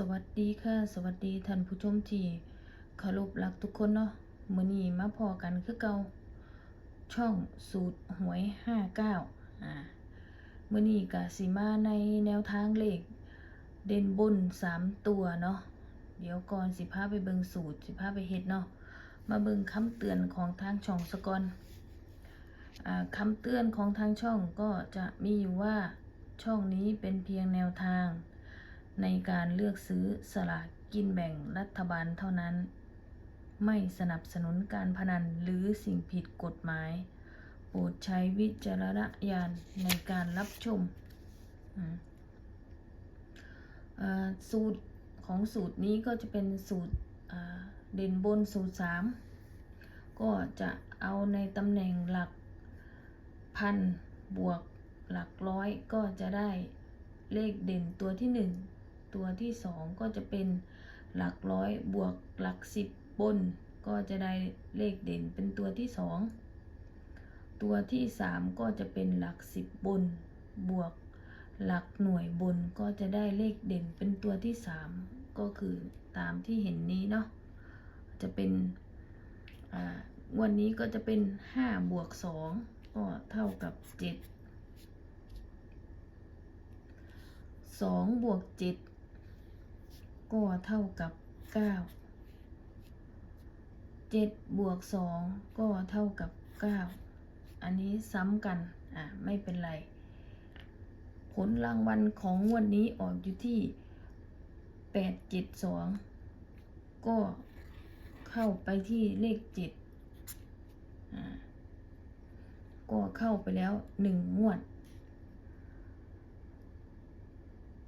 สวัสดีค่ะ สวัสดีท่านผู้ชมที่เคารพรักทุกคนเนาะมื้อนี้มาพอกันคือเก่าช่องสูตรหวย 59อ่ามื้อนี้ก็สิมาในแนวทางเลข เด่นบน 3 ตัวเนาะเดี๋ยวก่อนสิพาไปเบิงสูตร สิพาไปเฮ็ดเนาะมาเบิงคำเตือนของทางช่องสะกอนอ่าคำเตือนของทางช่องก็จะมีอยู่ว่าช่องนี้เป็นเพียงแนวทาง ในการเลือกซื้อสลากกินแบ่งรัฐบาลเท่านั้น ไม่สนับสนุนการพนันหรือสิ่งผิดกฎหมาย โปรดใช้วิจารณญาณในการรับชม สูตรของสูตรนี้ก็จะเป็นสูตรเด่นบนสูตร 3 ก็จะเอาในตำแหน่งหลักพันบวกหลักร้อยก็จะได้เลขเด่นตัวที่หนึ่ง ตัวที่สองก็จะเป็นหลักร้อยบวกหลักสิบบน ก็จะได้เลขเด่นเป็นตัวที่สองตัวที่สามก็จะเป็นหลักสิบบน บวกหลักหน่วยบนก็จะได้เลขเด่นเป็นตัวที่สามก็คือตามที่เห็นนี้เนาะจะเป็นวันนี้ก็จะเป็นห้าบวกสองก็เท่ากับเจ็ดสองบวกเจ็ด ก็เท่ากับ 9 7 บวก 2 ก็เท่ากับ 9 อันนี้ซ้ำกัน อะ ไม่เป็นไร ผลรางวัลของงวันนี้ออกอยู่ที่ 872 ก็เข้าไปที่เลข 7 อ่า ก็เข้าไปแล้ว 1 งวด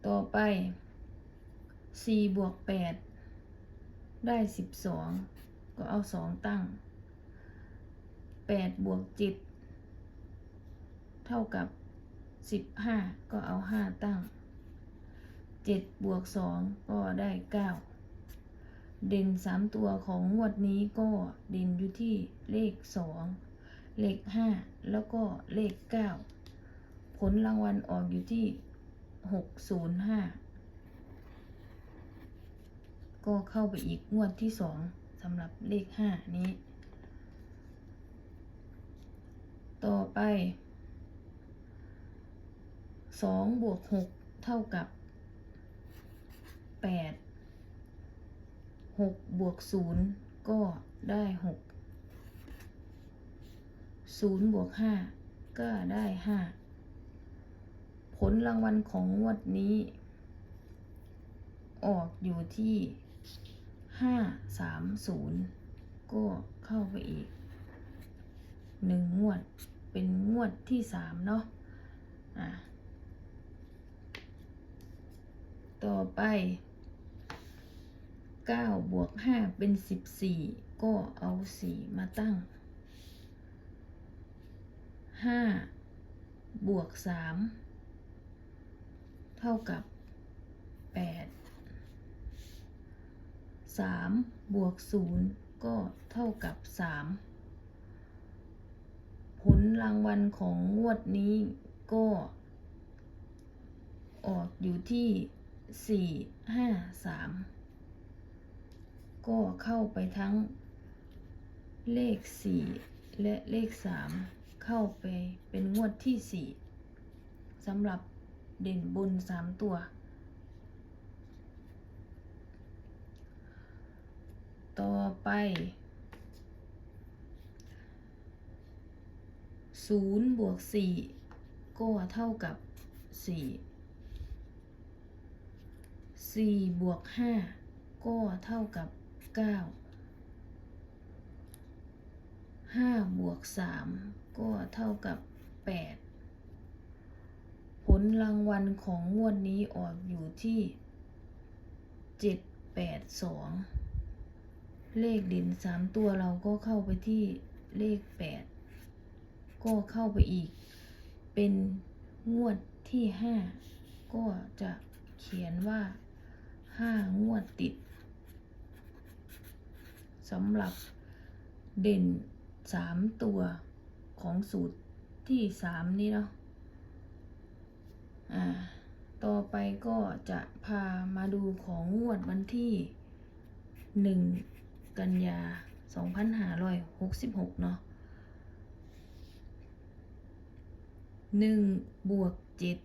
ต่อไป สี่บวกแปดได้สิบสองก็เอาสองตั้งแปดบวกเจ็ดเท่ากับสิบห้าก็เอาห้าตั้งเจ็ดบวกสองก็ได้เก้าเด่นสามตัวของงวดนี้ก็เด่นอยู่ที่เลขสองเลขห้าแล้วก็เลขเก้าผลรางวัลออกอยู่ที่หกศูนย์ห้า ก็เข้าไปอีกงวดที่สองสำหรับเลขห้านี้ ต่อไปสองบวกหกเท่ากับแปดหกบวกศูนย์ก็ได้หกศูนย์บวกห้าก็ได้ห้าผลรางวัลของงวดนี้ ออกอยู่ที่ ห้าสามศูนย์ก็เข้าไปอีกหนึ่งงวดเป็นงวดที่สามเนาะอะต่อไปเก้าบวกห้าเป็นสิบสี่ก็เอาสี่มาตั้งห้าบวกสามเท่ากับแปด สามบวกศูนย์ก็เท่ากับสามผลรางวัลของงวดนี้ก็ ออกอยู่ที่สี่ห้าสามก็เข้าไปทั้งเลขสี่และเลขสามเข้าไปเป็นงวดที่สี่สำหรับเด่นบนสามตัว ต่อไปศูนย์บวกสี่ก็เท่ากับสี่สี่บวกห้าก็เท่ากับเก้าห้าบวกสามก็เท่ากับแปดผลรางวัลของงวดนี้ออกอยู่ที่เจ็ดแปดสอง เลขเด่นสามตัวเราก็เข้าไปที่เลขแปดก็เข้าไปอีก เป็นงวดที่ห้าก็จะเขียนว่าห้างวดติดสำหรับเด่นสามตัวของสูตรที่สามนี้เนาะอ่าต่อไปก็จะพามาดูของงวดวันที่หนึ่ง กันยาสองพันห้าร้อยหกสิบหกเนาะหนึ่งบวกเจ็ด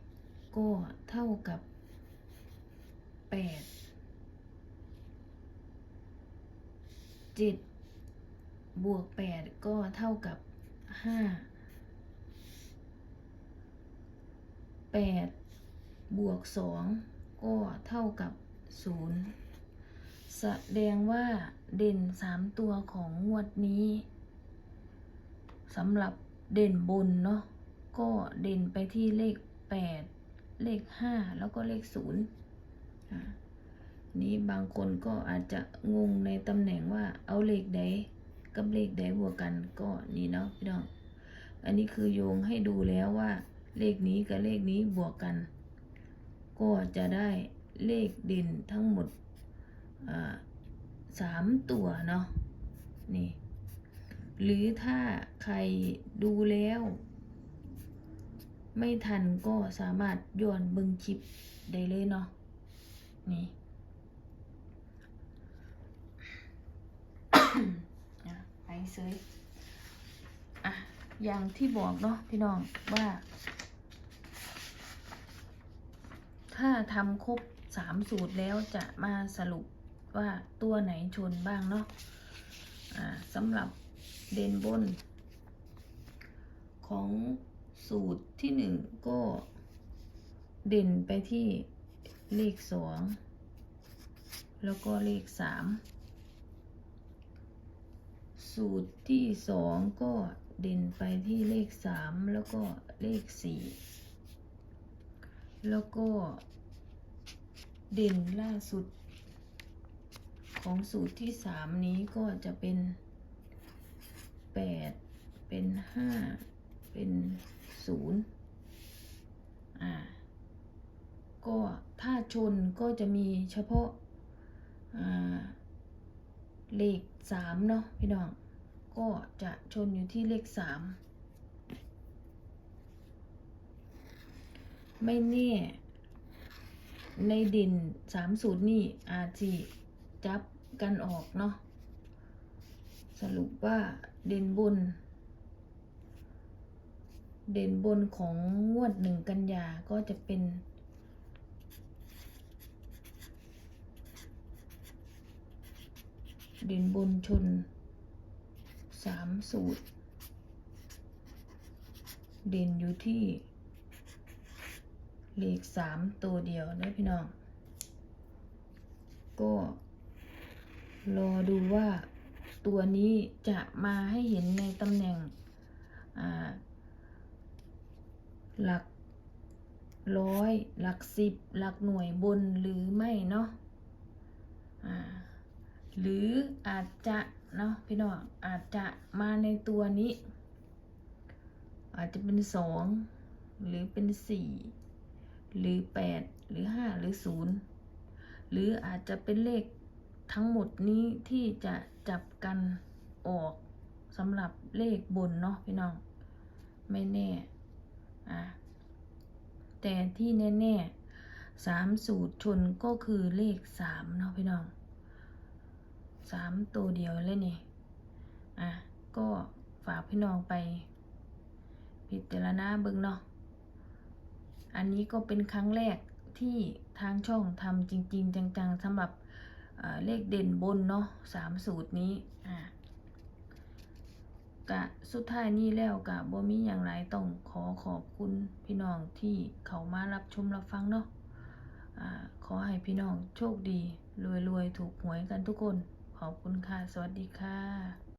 ก็เท่ากับแปดเจ็ดบวกแปดก็เท่ากับห้าแปดบวกสองก็เท่ากับศูนย์แสดงว่า เด่นสามตัวของงวดนี้สำหรับเด่นบนเนาะก็เด่นไปที่เลขแปดเลขห้าแล้วก็เลขศูนย์นี้บางคนก็อาจจะงงในตำแหน่งว่าเอาเลขใดกับเลขใดบวกกันก็นี่เนาะพี่น้อง อันนี้คือโยงให้ดูแล้วว่า เลขนี้กับเลขนี้บวกกัน ก็จะได้เลขเด่นทั้งหมดอ่า สามตัวเนาะนี่ หรือถ้าใครดูแล้ว ไม่ทันก็สามารถย้อนเบิ่งคลิปได้เลยเนาะนี่ไปเซยอะ อย่างที่บอกเนาะพี่น้องว่า ถ้าทำครบสามสูตรแล้วจะมาสรุป ว่าตัวไหนชนบ้างเนาะอ่าสำหรับเดนบน ของสูตรที่หนึ่งก็เด่นไปที่เลขสองแล้วก็เลขสามสูตรที่สองก็เด่นไปที่เลขสามแล้วก็เลขสี่แล้วก็เด่นล่าสุด ของสูตรที่สามนี้ก็จะเป็นแปดเป็นห้าเป็นศูนย์อ่าก็ถ้าชนก็จะมีเฉพาะอ่าเลขสามเนาะพี่น้อง ก็จะชนอยู่ที่เลขสามไม่แน่ในด่นสามสูตรนี่อาจจะจับ กันออกเนาะสรุปว่าเด่นบน เด่นบนของงวดหนึ่งกันยาก็จะเป็นเด่นบนชนสามสูตร เด่นอยู่ที่เลขสามตัวเดียวนะพี่น้อง ก็ รอดูว่าตัวนี้จะมาให้เห็นในตำแหน่งหลักร้อยหลักสิบหลักหน่วยบนหรือไม่เนาะหรืออาจจะเนาะพี่น้องอาจจะมาในตัวนี้ อาจจะเป็นสองหรือเป็นสี่หรือแปดหรือห้าหรือศูนย์หรืออาจจะเป็นเลข ทั้งหมดนี้ที่จะจับกันออกสำหรับเลขบนเนาะพี่น้อง ไม่แน่อะแต่ที่แน่ๆสามสูตรชนก็คือเลขสามเนาะพี่น้องสามตัวเดียวเลยนี่อะก็ฝากพี่น้องไป พิจารณาเบิ่งเนาะอันนี้ก็เป็นครั้งแรกที่ทางช่องทำจริง ๆ จังๆสำหรับ เลขเด่นบนเนาะสามสูตรนี้อะกะสุดท้ายนี้แล้วกะบ่มีอย่างไรต้องขอขอบคุณพี่น้องที่เขามารับชมรับฟังเนาะอ่าขอให้พี่น้องโชคดีรวยๆ ถูกหวยกันทุกคน ขอบคุณค่ะ สวัสดีค่ะ